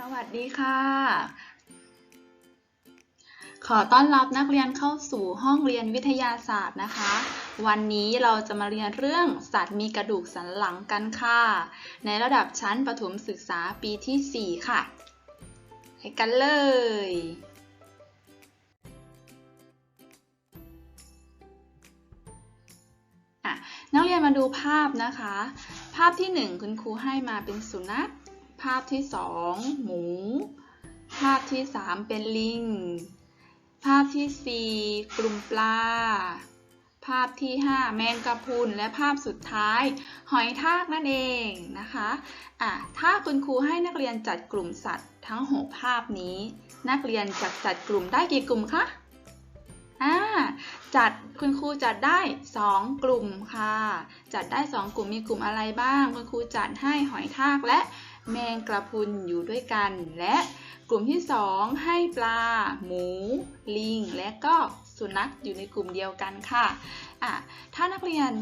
สวัสดีค่ะ ขอต้อนรับนักเรียนเข้าสู่ห้องเรียนวิทยาศาสตร์นะคะ วันนี้เราจะมาเรียนเรื่องสัตว์มีกระดูกสันหลังกันค่ะ ในระดับชั้นประถมศึกษาปีที่ 4 ค่ะไปกันเลย นักเรียนมาดูภาพนะคะ ภาพที่ 1 คุณครูให้มาเป็นสุนัขาพที่2หมู ภาพที่3เป็นลิง ภาพที่4กลุ่มปลา ภาพที่5แมงกะพรุน และภาพสุดท้าย หอยทากนั่นเองนะคะอะถ้าคุณครูให้นักเรียนจัดกลุ่มสัตว์ทั้ง6ภาพนี้ นักเรียนจะจัดกลุ่มได้กี่กลุ่มคะอ่าจัดคุณครูจัดได้ 2 กลุ่มค่ะ จัดได้ 2 กลุ่มมีกลุ่มอะไรบ้าง คุณครูจัดให้หอยทากและ แมงกระพุนอยู่ด้วยกัน และกลุ่มที่ 2 ให้ปลา หมู ลิง และก็สุนัขอยู่ในกลุ่มเดียวกันค่ะอะ ถ้านักเรียน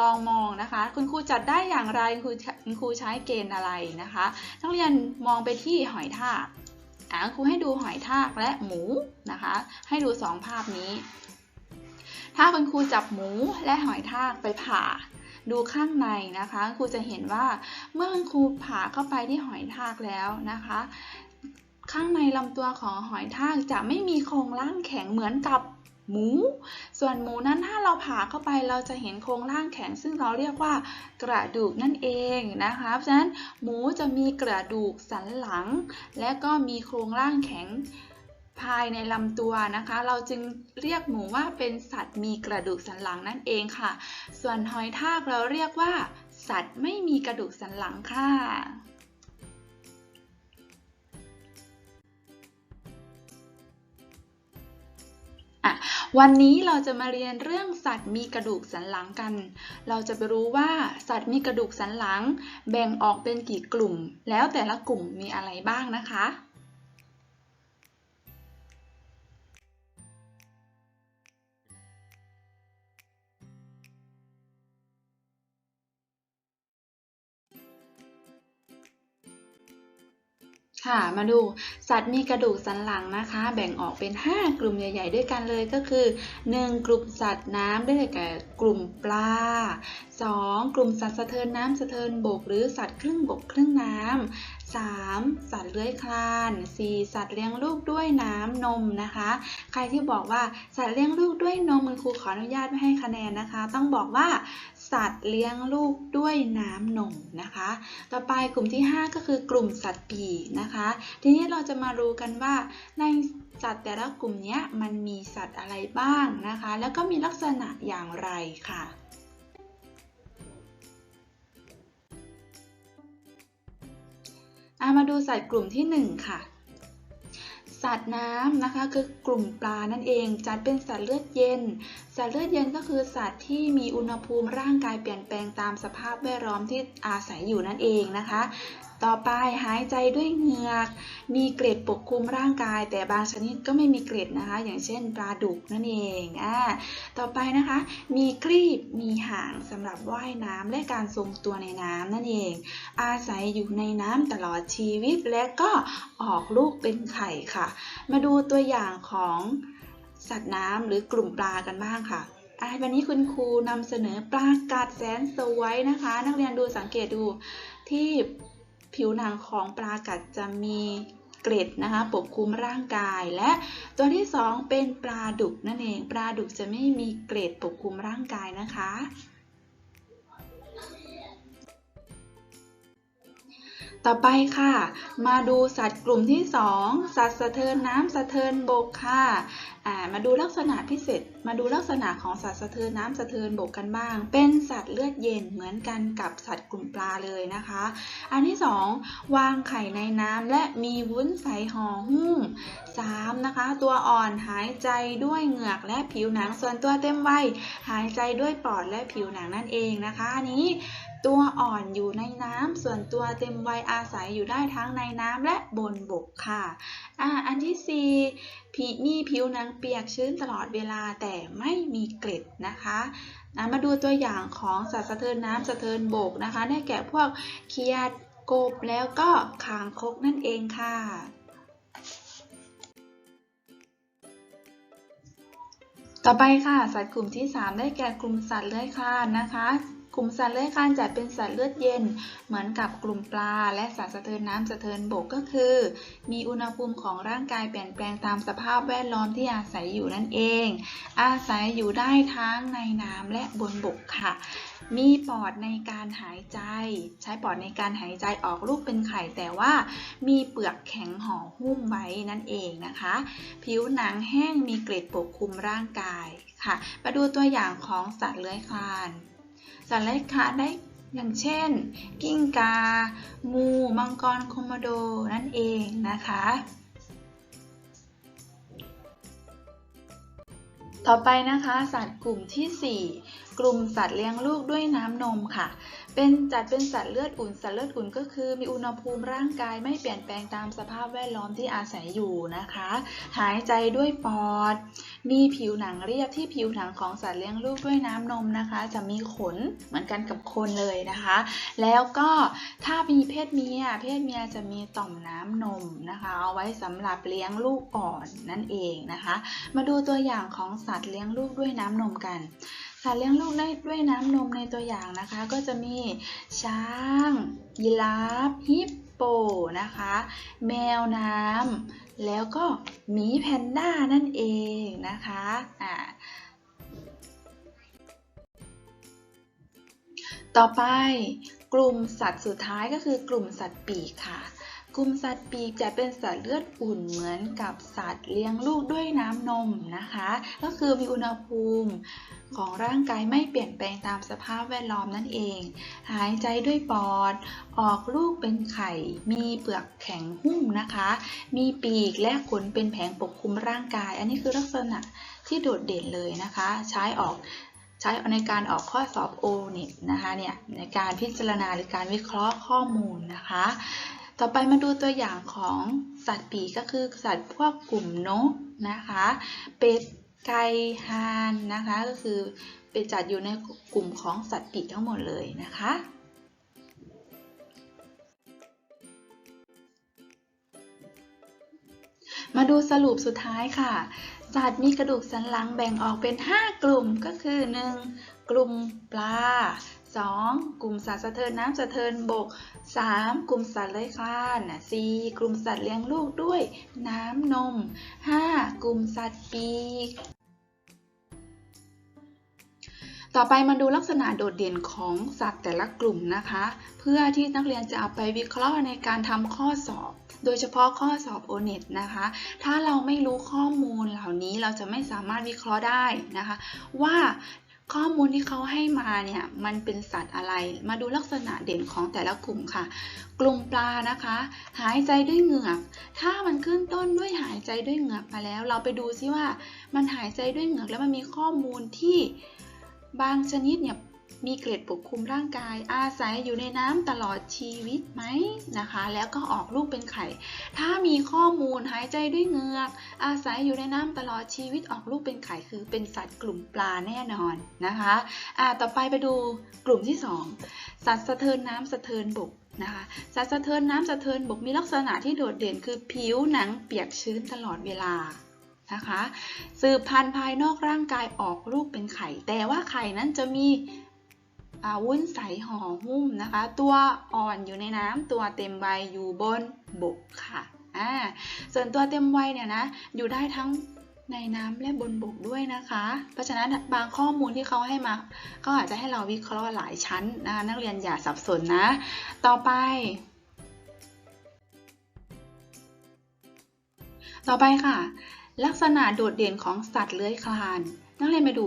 ลองมองนะคะ คุณครูจัดได้อย่างไรคุณครูใช้เกณฑ์อะไรนะคะ นักเรียนมองไปที่หอยทากอะครูให้ดูหอยทากและหมูนะคะ ให้ดูสองภาพนี้ ถ้าคุณครูจับหมูและหอยทากไปผ่า ดูข้างในนะคะ ครูจะเห็นว่าเมื่อคุณครูผ่าเข้าไปที่หอยทากแล้วนะคะ ข้างในลำตัวของหอยทากจะไม่มีโครงร่างแข็งเหมือนกับหมู ส่วนหมูนั้นถ้าเราผ่าเข้าไปเราจะเห็นโครงร่างแข็ง ซึ่งเราเรียกว่ากระดูกนั่นเองนะคะเพราะฉะนั้นหมูจะมีกระดูกสันหลัง และก็มีโครงร่างแข็ง ภายในลำตัวนะคะ เราจึงเรียกหมูว่าเป็นสัตว์มีกระดูกสันหลังนั่นเองค่ะ ส่วนหอยทากเราเรียกว่า สัตว์ไม่มีกระดูกสันหลังค่ะวันนี้เราจะมาเรียนเรื่องสัตว์มีกระดูกสันหลังกัน เราจะไปรู้ว่าสัตว์มีกระดูกสันหลัง แบ่งออกเป็นกี่กลุ่ม แล้วแต่ละกลุ่มมีอะไรบ้างนะคะ ค่ะ มาดูสัตว์มีกระดูกสันหลังนะคะ แบ่งออกเป็น 5 กลุ่มใหญ่ ๆ ด้วยกันเลยก็คือ 1. กลุ่มสัตว์น้ำได้แก่กลุ่มปลา 2. กลุ่มสัตว์สะเทินน้ำสะเทินบก หรือสัตว์ครึ่งบกครึ่งน้ำ 3. สัตว์เลื้อยคลาน 4. สัตว์เลี้ยงลูกด้วยน้ำนมนะคะ ใครที่บอกว่าสัตว์เลี้ยงลูกด้วยนมคุณครูขออนุญาตไม่ให้คะแนนนะคะ ต้องบอกว่า สัตว์เลี้ยงลูกด้วยน้ำนมนะคะ ต่อไปกลุ่มที่ 5 ก็คือกลุ่มสัตว์ปีกนะคะ ทีนี้เราจะมารู้กันว่าในสัตว์แต่ละกลุ่มนี้มันมีสัตว์อะไรบ้างนะคะ แล้วก็มีลักษณะอย่างไรค่ะมาดูสัตว์กลุ่มที่ 1 ค่ะ สัตว์น้ำนะคะคือกลุ่มปลานั่นเอง จัดเป็นสัตว์เลือดเย็น สัตว์เลือดเย็นก็คือสัตว์ที่มีอุณหภูมิร่างกายเปลี่ยนแปลงตามสภาพแวดล้อมที่อาศัยอยู่นั่นเองนะคะ ต่อไปหายใจด้วยเหงือก มีเกล็ดปกคลุมร่างกาย แต่บางชนิดก็ไม่มีเกล็ดนะคะ อย่างเช่นปลาดุกนั่นเองอ่าต่อไปนะคะ มีครีบมีหางสำหรับว่ายน้ำและการทรงตัวในน้ำนั่นเอง อาศัยอยู่ในน้ำตลอดชีวิตและก็ออกลูกเป็นไข่ค่ะ มาดูตัวอย่างของสัตว์น้ำหรือกลุ่มปลากันบ้างค่ะวันนี้คุณครูนำเสนอปลากัดแสนสวยนะคะ นักเรียนดูสังเกตดูที่ ผิวหนังของปลากัดจะมีเกล็ดนะคะปกคลุมร่างกายและตัวที่สองเป็นปลาดุกนั่นเองปลาดุกจะไม่มีเกล็ดปกคลุมร่างกายนะคะ ต่อไปค่ะ มาดูสัตว์กลุ่มที่ 2 สัตว์สะเทินน้ำสะเทินบกค่ะ มาดูลักษณะพิเศษ มาดูลักษณะของสัตว์สะเทินน้ำสะเทินบกกันบ้าง เป็นสัตว์เลือดเย็นเหมือนกันกับสัตว์กลุ่มปลาเลยนะคะ อันที่ 2 วางไข่ในน้ำและมีวุ้นใสห่อหุ้ม 3. นะคะ ตัวอ่อนหายใจด้วยเหงือกและผิวหนังส่วนตัวเต็มวัยหายใจด้วยปอดและผิวหนังนั่นเองนะคะอันนี้ ตัวอ่อนอยู่ในน้ำ ส่วนตัวเต็มวัยอาศัยอยู่ได้ทั้งในน้ำและบนบกค่ะอ่าอันที่ 4ผีมีผิวหนังเปียกชื้นตลอดเวลาแต่ไม่มีเกล็ดนะคะมาดูตัวอย่างของสัตว์สะเทินน้ำสะเทินบกนะคะ ได้แก่พวกเคียดกกบแล้วก็คางคกนั่นเองค่ะต่อไปค่ะ สัตว์กลุ่มที่ 3 ได้แก่กลุ่มสัตว์เลื้อยคลานนะคะ กลุ่มสัตว์เลื้อยคลานจัดเป็นสัตว์เลือดเย็น เหมือนกับกลุ่มปลา และสัตว์สะเทินน้ำสะเทินบกก็คือ มีอุณหภูมิของร่างกายเปลี่ยนแปลงตามสภาพแวดล้อมที่อาศัยอยู่นั่นเอง อาศัยอยู่ได้ทั้งในน้ำและบนบกค่ะ มีปอดในการหายใจ ใช้ปอดในการหายใจออกลูกเป็นไข่ แต่ว่ามีเปลือกแข็งห่อหุ้มไว้นั่นเองนะคะ ผิวหนังแห้งมีเกล็ดปกคลุมร่างกายค่ะ มาดูตัวอย่างของสัตว์เลื้อยคลาน สัตว์เลื้อยคลานได้อย่างเช่น กิ้งกา งูมังกรโคโมโดนั่นเองนะคะ ต่อไปนะคะ สัตว์กลุ่มที่ 4 กลุ่มสัตว์เลี้ยงลูกด้วยน้ำนมค่ะ เป็นจัดเป็นสัตว์เลือดอุ่น สัตว์เลือดอุ่นก็คือ มีอุณหภูมิร่างกายไม่เปลี่ยนแปลงตามสภาพแวดล้อมที่อาศัยอยู่นะคะ หายใจด้วยปอด มีผิวหนังเรียบที่ผิวหนังของสัตว์เลี้ยงลูกด้วยน้ำนมนะคะ จะมีขนเหมือนกันกับคนเลยนะคะ แล้วก็ถ้ามีเพศเมีย เพศเมียจะมีต่อมน้ำนมนะคะ เอาไว้สำหรับเลี้ยงลูกอ่อนนั่นเองนะคะ มาดูตัวอย่างของสัตว์เลี้ยงลูกด้วยน้ำนมกัน สัตว์เลี้ยงลูกได้ด้วยน้ำนมในตัวอย่างนะคะ ก็จะมีช้าง ยีราฟฮิปโปนะคะ แมวน้ำแล้วก็หมีแพนด้านั่นเองนะคะอ่าต่อไปกลุ่มสัตว์สุดท้ายก็คือกลุ่มสัตว์ปีกค่ะ กลุ่มสัตว์ปีกจะเป็นสัตว์เลือดอุ่นเหมือนกับสัตว์เลี้ยงลูกด้วยน้ำนมนะคะ ก็คือมีอุณหภูมิ ของร่างกายไม่เปลี่ยนแปลงตามสภาพแวดล้อมนั่นเอง หายใจด้วยปอด ออกลูกเป็นไข่ มีเปลือกแข็งหุ้มนะคะ มีปีกและขนเป็นแผงปกคลุมร่างกาย อันนี้คือลักษณะที่โดดเด่นเลยนะคะ ใช้ออกใช้ในการออกข้อสอบ o n e t นะคะเนี่ยในการพิจารณาหรือการวิเคราะห์ข้อมูลนะคะ ต่อไปมาดูตัวอย่างของสัตว์ปีกก็คือสัตว์พวกกลุ่มนกนะคะ เป็ด ไก่ฮานนะคะก็คือเป็นจัดอยู่ในกลุ่มของสัตว์ปีกทั้งหมดเลยนะคะ มาดูสรุปสุดท้ายค่ะ สัตว์มีกระดูกสันหลังแบ่งออกเป็น 5 กลุ่มก็คือ 1. กลุ่มปลา 2. กลุ่มสัตว์สะเทินน้ำสะเทินบก 3. กลุ่มสัตว์เลื้อยคลาน 4. กลุ่มสัตว์เลี้ยงลูกด้วย น้ำนม 5. กลุ่มสัตว์ปีก ต่อไปมาดูลักษณะโดดเด่นของสัตว์แต่ละกลุ่มนะคะ เพื่อที่นักเรียนจะเอาไปวิเคราะห์ในการทำข้อสอบโดยเฉพาะข้อสอบ o n e t นะคะ ถ้าเราไม่รู้ข้อมูลเหล่านี้เราจะไม่สามารถวิเคราะห์ได้นะคะ ว่า ข้อมูลที่เขาให้มาเนี่ยมันเป็นสัตว์อะไร มาดูลักษณะเด่นของแต่ละกลุ่มค่ะ กลุ่มปลานะคะ หายใจด้วยเหงือก ถ้ามันขึ้นต้นด้วยหายใจด้วยเหงือกมาแล้ว เราไปดูซิว่ามันหายใจด้วยเหงือกแล้วมันมีข้อมูลที่บางชนิดเนี่ย มีเกล็ดปกคลุมร่างกาย อาศัยอยู่ในน้ำตลอดชีวิตไหมนะคะ แล้วก็ออกลูกเป็นไข่ ถ้ามีข้อมูลหายใจด้วยเหงือก อาศัยอยู่ในน้ำตลอดชีวิตออกลูกเป็นไข่คือเป็นสัตว์กลุ่มปลาแน่นอนนะคะอ่าต่อไปไปดูกลุ่มที่ 2 สัตว์สะเทินน้ำสะเทินบกนะคะสัตว์สะเทินน้ำสะเทินบกมีลักษณะที่โดดเด่นคือผิวหนังเปียกชื้นตลอดเวลานะคะสืบพันธุ์ภายนอกร่างกายออกลูกเป็นไข่ แต่ว่าไข่นั้นจะมี วุ้นใสห่อหุ้มนะคะ ตัวอ่อนอยู่ในน้ำตัวเต็มวัยอยู่บนบกค่ะอ่าส่วนตัวเต็มวัยเนี่ยนะอยู่ได้ทั้งในน้ำและบนบกด้วยนะคะ เพราะฉะนั้นบางข้อมูลที่เขาให้มาก็อาจจะให้เราวิเคราะห์หลายชั้นนะคะนักเรียนอย่าสับสนนะ ต่อไป ต่อไปค่ะ ลักษณะโดดเด่นของสัตว์เลื้อยคลาน นักเรียนไปดู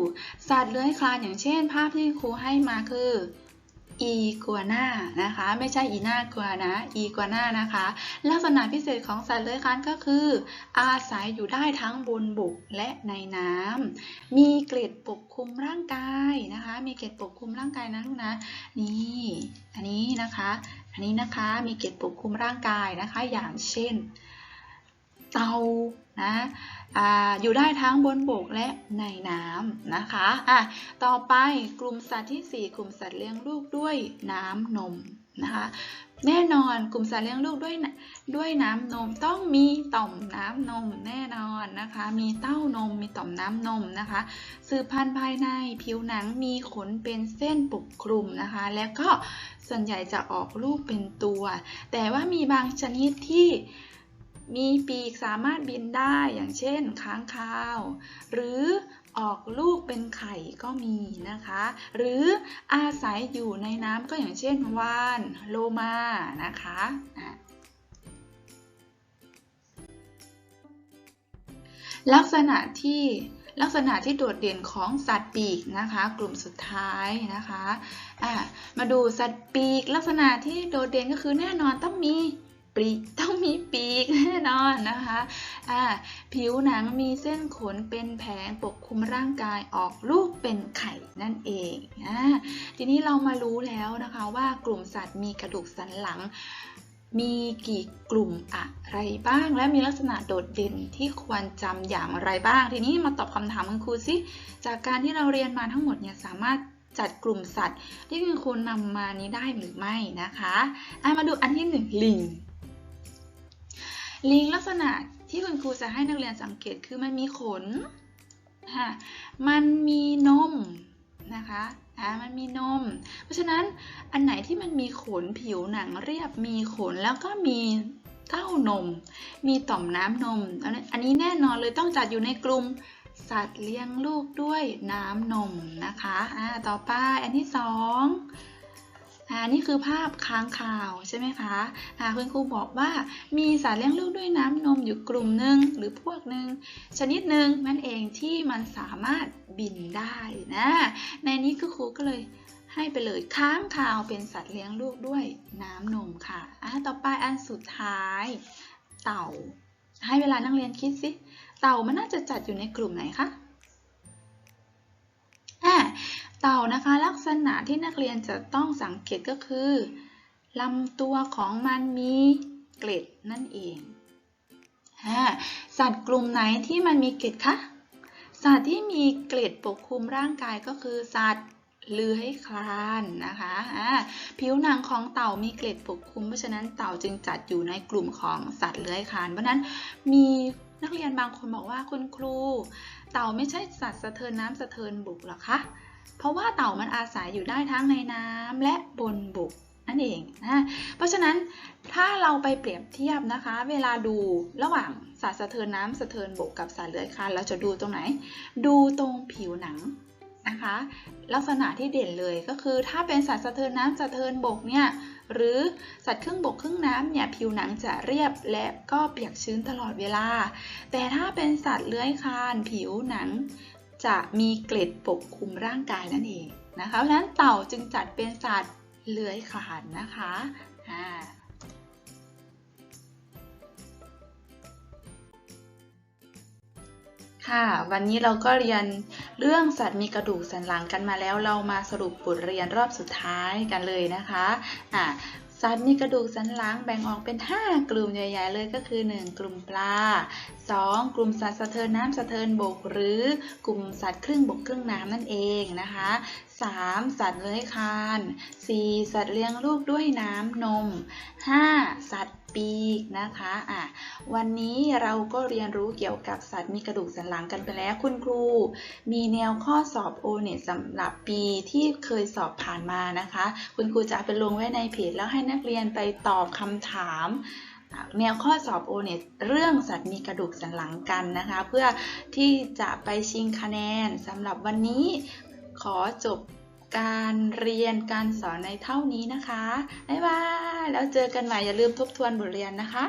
สัตว์เลื้อยคลานอย่างเช่น ภาพที่ครูให้มาคืออีกัวน่านะคะ ไม่ใช่อีน่ากัวนะอีกัวน่านะคะ ลักษณะพิเศษของสัตว์เลื้อยคลานก็คือ อาศัยอยู่ได้ทั้งบนบกและในน้ำมีเกล็ดปกคลุมร่างกายนะคะ มีเกล็ดปกคลุมร่างกายนะลูกนะนี่อันนี้นะคะ อันนี้นะคะมีเกล็ดปกคลุมร่างกายนะคะ อย่างเช่น เตานะ อยู่ได้ทั้งบนบกและในน้ำนะคะอะต่อไปกลุ่มสัตว์ที่ 4 กลุ่มสัตว์เลี้ยงลูกด้วยน้ำนมนะคะแน่นอนกลุ่มสัตว์เลี้ยงลูกด้วยด้วยน้ำนมต้องมีต่อมน้ำนมแน่นอนนะคะ มีเต้านมมีต่อมน้ำนมนะคะสืบพันธุ์ภายในผิวหนังมีขนเป็นเส้นปกคลุมนะคะ แล้วก็ส่วนใหญ่จะออกลูกเป็นตัว แต่ว่ามีบางชนิดที่ มีปีกสามารถบินได้อย่างเช่นค้างคาว หรือออกลูกเป็นไข่ก็มีนะคะ หรืออาศัยอยู่ในน้ำก็อย่างเช่นวานโลมานะคะลักษณะที่ลักษณะที่โดดเด่นของสัตว์ปีกนะคะ กลุ่มสุดท้ายนะคะะมาดูสัตว์ปีกลักษณะที่โดดเด่นก็คือแน่นอนต้องมี ปีกต้องมีปีกแน่นอนนะคะอ่าผิวหนังมีเส้นขนเป็นแผงปกคลุมร่างกายออกลูกเป็นไข่นั่นเองอ่าทีนี้เรามารู้แล้วนะคะว่ากลุ่มสัตว์มีกระดูกสันหลังมีกี่กลุ่มอะไรบ้าง และมีลักษณะโดดเด่นที่ควรจำอย่างไรบ้าง ทีนี้มาตอบคำถามคุณครูสิจากการที่เราเรียนมาทั้งหมดเนี่ยสามารถจัดกลุ่มสัตว์ ที่คุณครูนำมานี้ได้หรือไม่นะคะะมาดูอันที่หนึ่งลิง ลิงลักษณะที่คุณครูจะให้นักเรียนสังเกตคือมันมีขนมันมีนมนะคะอ่ามันมีนม เพราะฉะนั้นอันไหนที่มันมีขนผิวหนังเรียบมีขนแล้วก็มีเต้านม มีต่อมน้ำนม อันนี้แน่นอนเลยต้องจัดอยู่ในกลุ่มสัตว์เลี้ยงลูกด้วยน้ำนมนะคะ อ่า ต่อไปอันที่สอง อ่านี่คือภาพค้างคาวใช่ไหมคะอ่าคุณครูบอกว่ามีสัตว์เลี้ยงลูกด้วยน้ำนมอยู่กลุ่มหนึ่งหรือพวกหนึ่งชนิดหนึ่งนั่นเองที่มันสามารถบินได้นะ ในนี้คือครูก็เลยให้ไปเลยค้างคาวเป็นสัตว์เลี้ยงลูกด้วยน้ำนมค่ะอ่าต่อไปอันสุดท้าย เต่า ให้เวลานักเรียนคิดสิ เต่ามันน่าจะจัดอยู่ในกลุ่มไหนคะ เต่านะคะลักษณะที่นักเรียนจะต้องสังเกตก็คือลำตัวของมันมีเกล็ดนั่นเองสัตว์กลุ่มไหนที่มันมีเกล็ดคะ สัตว์ที่มีเกล็ดปกคลุมร่างกายก็คือสัตว์เลื้อยคลานนะคะผิวหนังของเต่ามีเกล็ดปกคลุม เพราะฉะนั้นเต่าจึงจัดอยู่ในกลุ่มของสัตว์เลื้อยคลาน เพราะนั้นมีนักเรียนบางคนบอกว่าคุณครู เต่าไม่ใช่สัตว์สะเทินน้ำสะเทินบุกหรอคะ เพราะว่าเต่ามันอาศัยอยู่ได้ทั้งในน้ำและบนบกนั่นเองนะเพราะฉะนั้นถ้าเราไปเปรียบเทียบนะคะ เวลาดูระหว่างสัตว์สะเทินน้ำสะเทินบกกับสัตว์เลื้อยคลานเราจะดูตรงไหน ดูตรงผิวหนังนะคะ ลักษณะที่เด่นเลยก็คือ ถ้าเป็นสัตว์สะเทินน้ำสะเทินบกเนี่ยหรือสัตว์ครึ่งบกครึ่งน้ำเนี่ยผิวหนังจะเรียบและก็เปียกชื้นตลอดเวลา แต่ถ้าเป็นสัตว์เลื้อยคลานผิวหนัง จะมีเกล็ดปกคลุมร่างกายนั่นเองนะคะ เพราะฉะนั้นเต่าจึงจัดเป็นสัตว์เลื้อยคลานนะคะค่ะ วันนี้เราก็เรียนเรื่องสัตว์มีกระดูกสันหลังกันมาแล้ว เรามาสรุปบทเรียนรอบสุดท้ายกันเลยนะคะอ่า สัตว์มีกระดูกสันหลังแบ่งออกเป็น 5 กลุ่มใหญ่ ๆ เลยก็คือ 1 กลุ่มปลา 2 กลุ่มสัตว์สะเทินน้ำสะเทินบก หรือกลุ่มสัตว์ครึ่งบกครึ่งน้ำนั่นเองนะคะ 3. สัตว์เลื้อยคลาน 4. สัตว์เลี้ยงลูกด้วยน้ำนม 5. สัตว์ ปีกนะคะอะวันนี้เราก็เรียนรู้เกี่ยวกับสัตว์มีกระดูกสันหลังกันไปแล้วคุณครู มีแนวข้อสอบโอเน็ตสำหรับปีที่เคยสอบผ่านมานะคะ คุณครูจะไปลงไว้ในเพจแล้วให้นักเรียนไปตอบคำถามแนวข้อสอบโอเน็ตเรื่องสัตว์มีกระดูกสันหลังกันนะคะ เพื่อที่จะไปชิงคะแนนสำหรับวันนี้ขอจบ การเรียนการสอนในเท่านี้นะคะ บ๊ายบาย แล้วเจอกันใหม่อย่าลืมทบทวนบทเรียนนะคะ